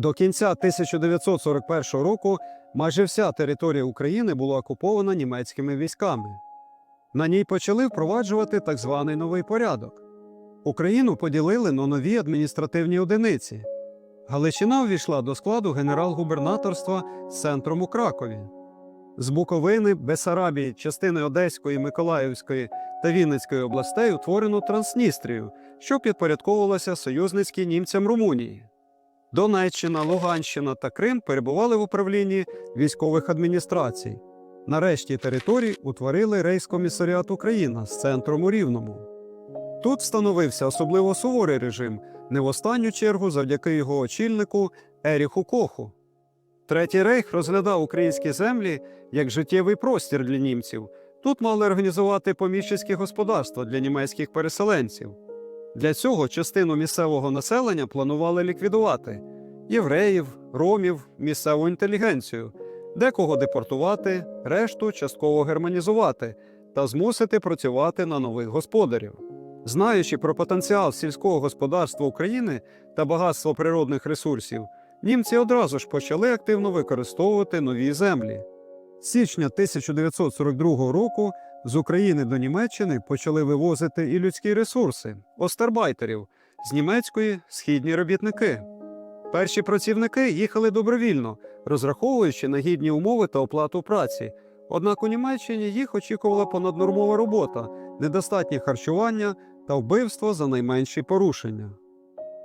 До кінця 1941 року майже вся територія України була окупована німецькими військами. На ній почали впроваджувати так званий новий порядок. Україну поділили на нові адміністративні одиниці. Галичина увійшла до складу генерал-губернаторства з центром у Кракові. З Буковини, Бесарабії, частини Одеської, Миколаївської та Вінницької областей утворено Трансністрію, що підпорядковувалася союзницькій німцям Румунії. Донеччина, Луганщина та Крим перебували в управлінні військових адміністрацій. Нарешті територій утворили рейскомісаріат Україна з центром у Рівному. Тут встановився особливо суворий режим, не в останню чергу завдяки його очільнику Еріху Коху. Третій рейх розглядав українські землі як життєвий простір для німців. Тут мали організувати поміщицькі господарства для німецьких переселенців. Для цього частину місцевого населення планували ліквідувати євреїв, ромів, місцеву інтелігенцію, декого депортувати, решту частково германізувати та змусити працювати на нових господарів. Знаючи про потенціал сільського господарства України та багатство природних ресурсів, німці одразу ж почали активно використовувати нові землі. З січня 1942 року з України до Німеччини почали вивозити і людські ресурси остербайтерів з німецької східні робітники. Перші працівники їхали добровільно, розраховуючи на гідні умови та оплату праці. Однак у Німеччині їх очікувала понаднормова робота, недостатнє харчування та вбивство за найменші порушення.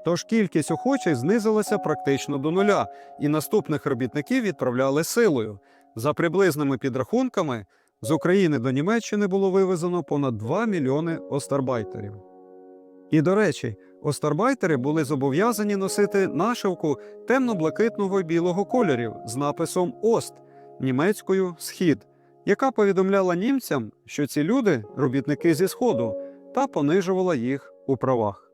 Тож кількість охочих знизилася практично до нуля, і наступних робітників відправляли силою. За приблизними підрахунками, з України до Німеччини було вивезено понад 2 мільйони остарбайтерів. І до речі, остарбайтери були зобов'язані носити нашивку темно-блакитного і білого кольорів з написом Ост німецькою Схід, яка повідомляла німцям, що ці люди робітники зі Сходу, та понижувала їх у правах.